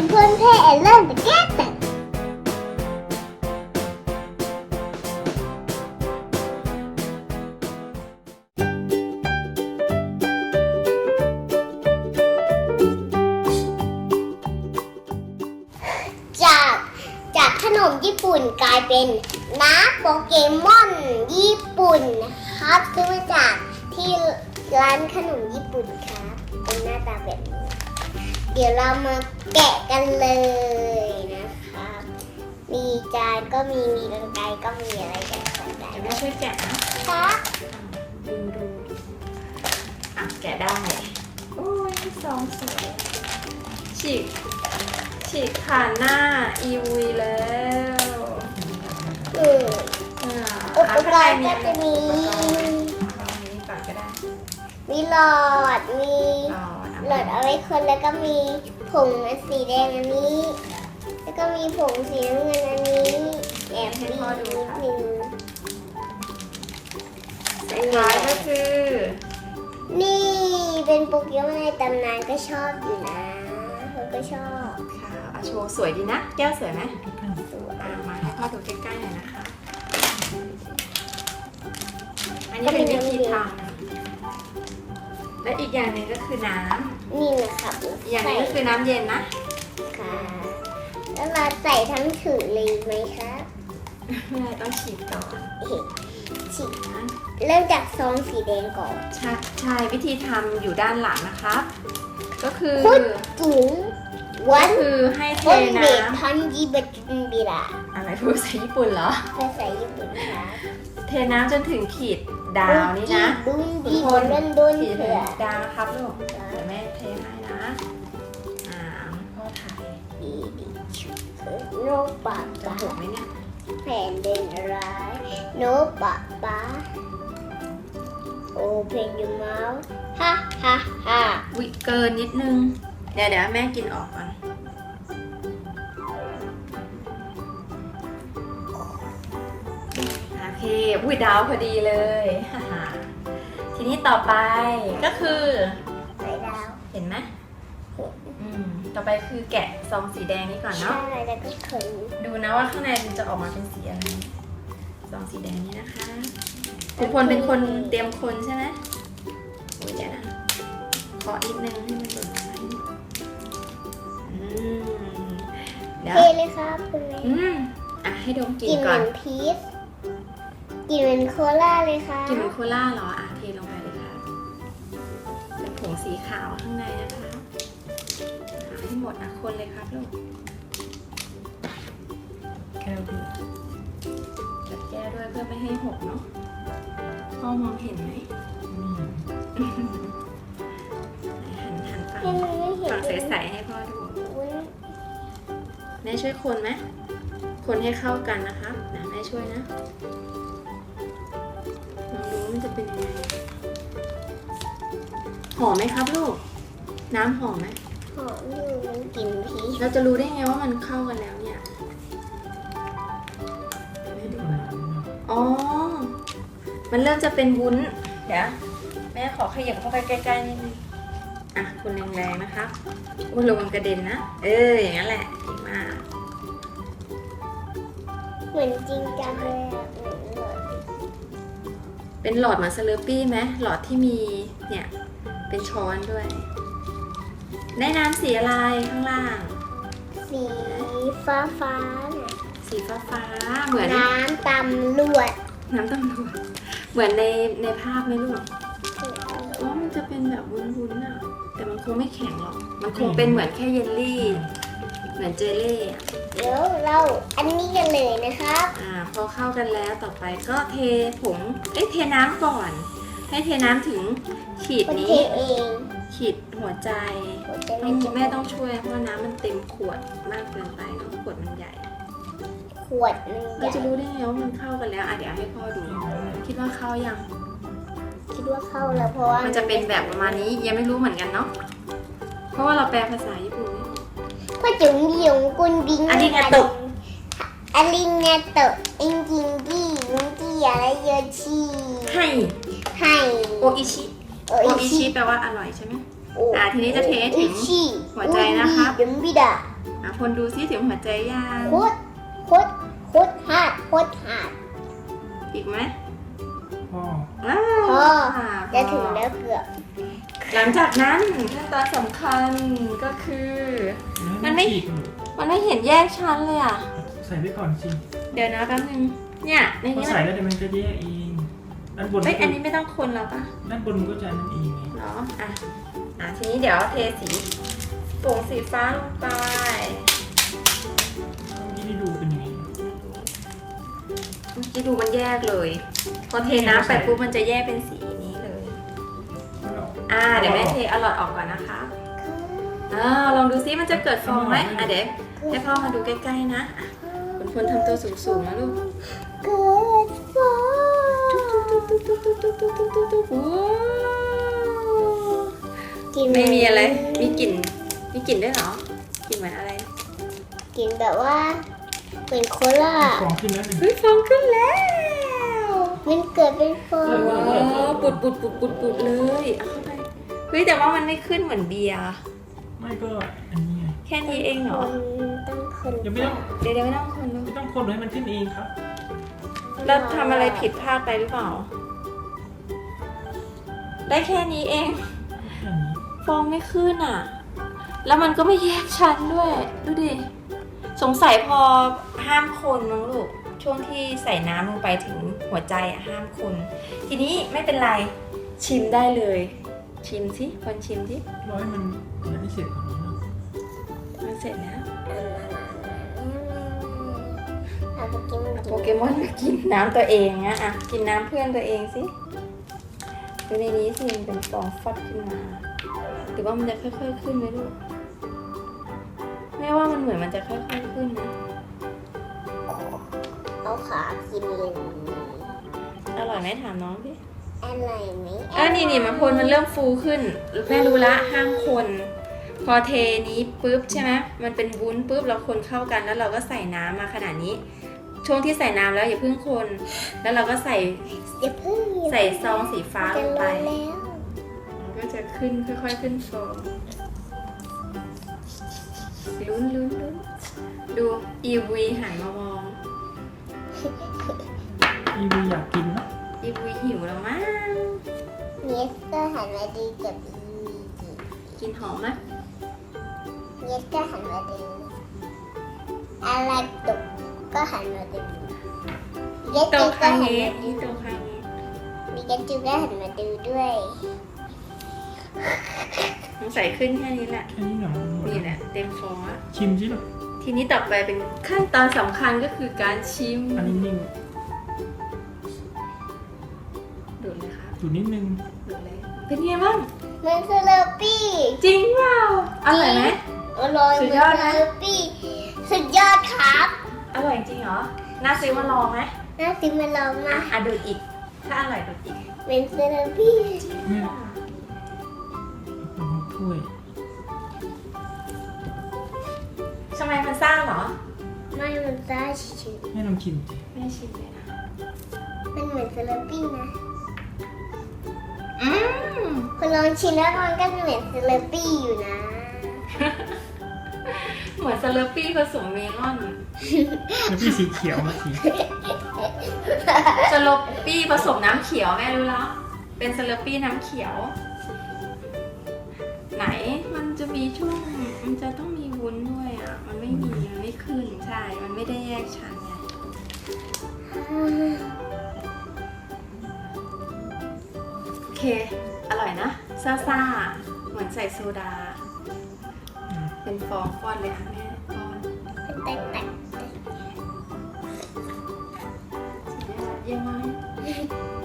คุณเพื่อนเพ่เริ่มไปแก้แต่จากจากขนมญี่ปุ่นกลายเป็นน้ำโปเกมอนญี่ปุ่นนะครับซื้อมาจากที่ร้านขนมญี่ปุ่นครับ เป็นหน้าตาแบบนี้ เดี๋ยวเรามาแกะกันเลยนะครับมีจานก็มีมีกรรไกรก็มีอะไรกันใส่ได้เดี๋ยวแม่ช่วยแกะนะครับดูดูอะแกะได้โอ้ยซองสวยฉีกฉีกผ่านหน้าอีวีแล้วอืมอ่าอุปกรณ์อะก็จะมีอุปกรณ์ลองนี้ก่อนก็ได้มีหลอดมี หลอดหลอดเอาไว้คนแล้วก็มีผงอันสีแดงอันนี้ แล้วก็มีผงสีน้ำเงินอันนี้แอบมีนิดนึงสุดท้ายก็คือ นี่เป็นโปเกมอนในตำนานก็ชอบอยู่นะเขาก็ชอบค่ะอาโชว์สวยดีนะ แก้วสวยไหมสวยอะมาให้พ่อดูใกล้ๆหน่อยนะคะ อันนี้เป็นวิธีทำ และอีกอย่างหนึ่งก็คือน้ำนี่นะครับอีกอย่างหนึงก็คือน้ำเย็นนะ ค่ะแล้วเราใส่ทั้งถือเลยไหมคะไม่ได้ต้องฉีดก่อนเอ๊ะฉีดนะเริ่มจากซองสีแดงก่อน ใช่ใช่วิธีทำอยู่ด้านหลังนะครับ ก็คือพุดจุ๋งวัก็นคือให้เทวันเดน้ทันจิบัจุนบิระำอะไรพูดภาษาญี่ปุ่นเหรอ ภาษาญี่ปุ่นค่ะเทน้ำจนถึงขีด ดาวนี่นะดุนทุดีกคบนนดันดุนขีดเถื่อดาวนะครับลูกเดี๋ยวแม่เทให้นะอ่าพ่อถ่ายดีดีโนปะจะปะถูกไหมเนี่ยแผ่นดินร้ายโนปะปะโอเพนยูเมาส์ฮ่าฮ่าฮ่าวิเกินนิดนึง เดี๋ยวเดี๋ยวแม่กินออกก่อน โอเคอุ้ยดาวพอดีเลยฮ่าฮ่าทีนี้ต่อไปก็คือใส่ดาว เห็นไหมอืมต่อไปคือแกะซองสีแดงนี้ก่อนใช่เนาะแล้วก็ขนดูนะว่าข้างในมันจะออกมาเป็นสีอะไรซองสีแดงนี้นะคะคุณพลเป็นคนเตรียมคนใช่ไหมโอ้ยเดี๋ยวนะขออีกนึงให้มันหล่นออกมาให้หมดอืมเดี๋ยวเทเลยครับคุณแม่อืมอะให้ดมกลิ่กินนเหก่มืออนนพีช กินเหมือนโคลาเลยค่ะกลิ่นเหมือนโคล่าเหรออะเทลงไปเลยค่ะเป็นผงสีขาวข้างในนะคะหาให้หมดอะคนเลยครับลูกแก้วด้วยจัดแก้วด้วยเพื่อไม่ให้หกเนาะพ่อมองเห็นไหมไหนหันหันฝั่งให้มันไม่เห็นฝั่งใสๆให้พ่อดูอุ๊ยแม่ช่วยคนไหมคนให้เข้ากันนะคะนะแม่ช่วยนะ เป็นยังไงหอมไหมครับลูก น้ำหอมไหมหอมอยู่มันกลิ่นพีชเราจะรู้ได้ไงว่ามันเข้ากันแล้วเนี่ยอ๋อ มันเริ่มจะเป็นวุ้น เดี๋ยวแม่ขอขยับเข้าไปใกล้ๆนิดนึงอะคุณแรงๆนะครับอุ้ยระวังกระเด็นนะ เออ อย่างนั้นแหละดีมากเหมือนจริงจังเลยอะ เหมือนเลยเป็นหลอดเหมือนสเลอร์ปี้ไหมหลอดที่มีเนี่ยเป็นช้อนด้วย ได้น้ำสีอะไรข้างล่าง สีฟ้าฟ้าๆน่ะสีฟ้าฟ้าๆเหมือนน้ำตำรวจน้ำตำรวจเหมือนในในภาพไหมลูกอ๋อมันจะเป็นแบบวุ้นๆอะแต่มันคงไม่แข็งหรอก มันคงเป็นเหมือนแค่เยลลี่ เหมือนเจลลี่อะเดี๋ยวเราอันนี้กันเลยนะครับอ่าพอเข้ากันแล้วต่อไปก็เทผงเอ้ยเทน้ำก่อน ให้เทน้ำถึงขีดคนเทนี้ เองขีดหัวใจผมจะต้ไม่องจะแม่ต้องช่วยเพราะน้ำมันเต็มขวดมากเกินไปเนอะขวดมันใหญ่ ขวดหนึงใหเราญ่จะรู้ได้ไงว่ามันเข้ากันแล้วอะเดี๋ยวให้พ่อดู คิดว่าเข้ายัง คิดว่าเข้าแล้วเพราะว่ามันจะเป็นแบบประมาณนี้ยังไม่รู้เหมือนกันเนาะ เพราะว่าเราแปลภาษาญี่ปุ่นไม่ออก พ่อจุ๋งหยงกุนบิงอาริงาโตะอาริงาโตะเอ็งจิงกี้ยุงกี้อะไรเยอะชีให้ให้โออิชิโอโออิอิชิชิแปลว่าอร่อยใช่ไหมโอะทีนี้จะเทให้ถึงโออิชิหัวใจนะครับอุยบิดมบิดาอะพลดูซิถึงหัวใจยังคุดคุดคุดหาดคุดหาด อีกไหมพ่อ อ้าพออ่าจะถึงแล้วเกือบ หลังจากนั้นขั้นตอนสำคัญก็คือ มันไม่ ฉีกหนูมันไม่เห็นแยกชั้นเลยอะ ใส่ไว้ก่อนสิเดี๋ยวนะแป๊บนึง เนี่ยในพอนี้ใส่มันแล้วเดี๋ยวมันจะแยกเองด้านบนเฮ้ยอันนี้ไม่ต้องคนแล้วปะด้านบนมันก็จะนั่นเองไงเนาะอะ อะทีนี้เดี๋ยวเทสีโป่งสีฟ้าลงไป เมื่อกี้ที่ดูเป็นยังไงเมื่อกี้ดูมันแยกเลย พอเทน้ำไปปุ๊บมันจะแยกเป็นสีนี้เลย อ่าเดี๋ยวแม่เทเอาหลอดออกก่อนนะคะอ่าลองดูซิมันจะเกิดฟองไหมอะเดี๋ยวให้พ่อมาดูใกล้ๆนะอะคุณพลทำตัวสูงๆนะลูกเกิดฟองกินไม่มีอะไร มีกลิ่น มีกลิ่นด้วยเหรอ กลิ่นเหมือนอะไรกินแบบว่าเหมือนโคลาฟองขึ้นแล้วหนึ่งเฮ้ยฟองขึ้นแล้ว มันเกิดเป็นฟองว้าวปุดปุดปุดปุดปุดเลยเอาเข้าไป เฮ้ยแต่ว่ามันไม่ขึ้นเหมือนเบียร์ไม่ก็อันนี้ไงแค่นี้เองเหรอต้องคนยังไม่ต้องเดี๋ยวเดี๋ยวไม่ต้องคนลูกไม่ต้องคนให้มันขึ้นเองครับเราทำอะไรผิดพลาดไปหรือเปล่า ได้แค่นี้เองแค่นี้ฟองไม่ขึ้นอะ แล้วมันก็ไม่แยกชั้นด้วย ดูดิ สงสัยพอห้ามคนมั้งลูก ช่วงที่ใส่น้ำลงไปถึงหัวใจอะห้ามคน ทีนี้ไม่เป็นไรชิมได้เลย ชิมสิคนชิมสิรอให้มันยังไม่เสร็จก่อนนี้เนมันเสร็จแล้วเอาไปกินเอาโปเกมอนมากินน้ำตัวเองนะอะกินน้ำเพื่อนตัวเองสิดูในนี้สิมันเป็นฟองฟอดขึ้นมาหรือว่ามันจะค่อยๆขึ้นไหมลูกแม่ว่ามันเหมือนมันจะค่อยๆขึ้นนะเอาขากินเลยอร่อยไหมถามน้องพี่ อะไรไหมเออนี่นี่มันพลมันเริ่มฟูขึ้นแม่รู้ละห้ามคน พอเทนี้ปุ๊บใช่ไหมมันเป็นวุ้นปุ๊บเราคนเข้ากันแล้วเราก็ใส่น้ำมาขนาดนี้ ช่วงที่ใส่น้ำแล้วอย่าเพิ่งคน แล้วเราก็ใส่อย่าเพิ่งใส่ซองสีฟ้าจะลงร้ไปอนแล้วมันก็จะขึ้นค่อย ๆ ขึ้นฟองลุ้นลุ้นลุ้นดูอีวีหันมามองอีวีอยากกินเนาะอีวีหิวแล้วมั้ง เนสก็หันมาดูกับอีวีจิกินหอมไหมเนสก็หันมาดูอะไรตกก็หันมาดูเนสโตก็คาหันเงะมาดูนี่โตคาเงะมีกันจูก็หันมาดูด้วยมันใส่ขึ้นแค่นี้แหละแค่นี้หน่อยหมดนี่แหละเต็มฟองละชิมสิลูกทีนี้ต่อไปเป็นขั้นตอนสำคัญก็คือการชิมอันนี้นิ่งดูดเลยครับอยู่นิดนึงดูด เลยเป็นไงบ้าง มันคือเลอปี้จริงเปล่าอร่อยไหม อร่อยสุดยอดไหมเลอปี้สุดยอดครับอร่อยจริงเหรอน่าซื้อมาลองไหมน่าซื้อมาลองอะมาอะดูดอีก ถ้าอร่อยดูดอีกเป็นเซเลอปี้แม่เอาถ้วยทำไมมันซ่าเหรอ ไม่มันซ่าชิวแม่ลองชิมสิไม่ชิมเลยนะๆมันเหมือนเซเลอปี้นะ อืมคุณลองชิมแล้วมันก็เหมือนเซเลอปี้อยู่นะ เหมือนสเลอร์ปี้ผสมเมลอนแล้วพี่สีเขียวมาสีสเลอร์ปี้ผสมน้ำเขียวแม่รู้แล้ว เป็นสเลอร์ปี้น้ำเขียว ไหนมันจะมีช่วง มันจะต้องมีวุ้นด้วยอะ มันไม่มีมันไม่ขึ้นใช่ มันไม่ได้แยกชั้น เค อร่อยนะ ซ่าซ่าๆเหมือนใส่โซดาอืมเป็นฟองฟอนเลยอะแม่ฟอนแตกแตกเยี่ยมมาก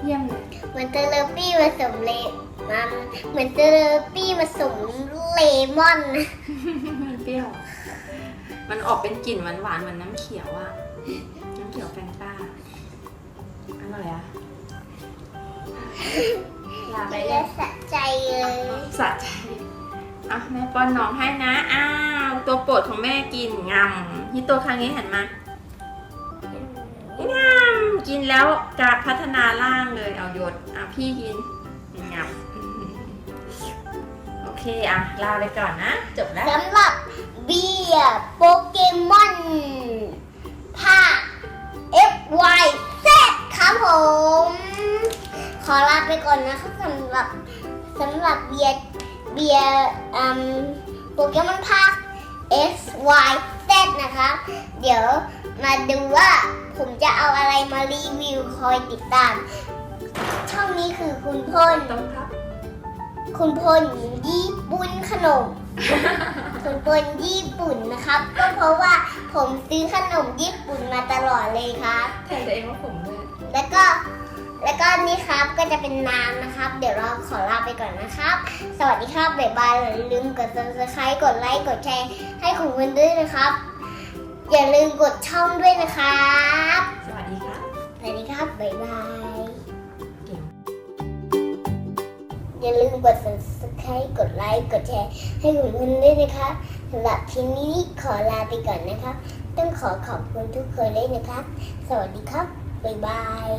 เยี่ยมเลยเหมือนเซเลอปี้ผสมเลมันเหมือนเซเลอปี้ผสมเลมอนนะมันเปรี้ยว มันออกเป็นกลิ่นหวานหวานๆเหมือนน้ำเขียวอะน้ำเขียวแฟนต้าอร่อยอะลา ไปไปเลแล้ยวสะใจเลยสะใจอะแม่ป้อนน้องให้นะ อ้าว ตัวโปรดของแม่กินงำนี่ตัวครั้งนี้หันมางามกินแล้วกะพัฒนาร่างเลยเอาหยดอะพี่กินงามโอเคอะลาไปก่อนนะ จบแล้ว สำหรับเบียร์ำหรับเบียร์เบียร์อืมโปเกมอนภาค X Y Z นะครับเดี๋ยวมาดูว่าผมจะเอาอะไรมารีวิวคอยติดตาม ช่องนี้คือคุณพลต้องครับ คุณพลญี่ปุ่นขนม คุณพลญี่ปุ่นนะครับ ก็เพราะว่าผมซื้อขนมญี่ปุ่นมาตลอดเลยครับแทนตัวเองว่าผมด้วยแล้วก็ แล้วก็นี่ครับก็จะเป็นน้ำนะครับ เดี๋ยวเราขอลาไปก่อนนะครับ สวัสดีครับบ๊ายบายอย่าลืมกด subscribe กดไลค์กดแชร์ให้คุณเพื่อนด้วยนะครับ อย่าลืมกดช่องด้วยนะครับสวัสดีครับสวัสดีครับบ๊ายบายเก่งอย่าลืมกด subscribe กดไลค์กดแชร์ให้คุณเพื่อนด้วยนะครับสำหรับทีนี้ขอลาไปก่อนนะครับต้องขอขอบคุณทุกคนเลยนะครับสวัสดีครับบ๊ายบาย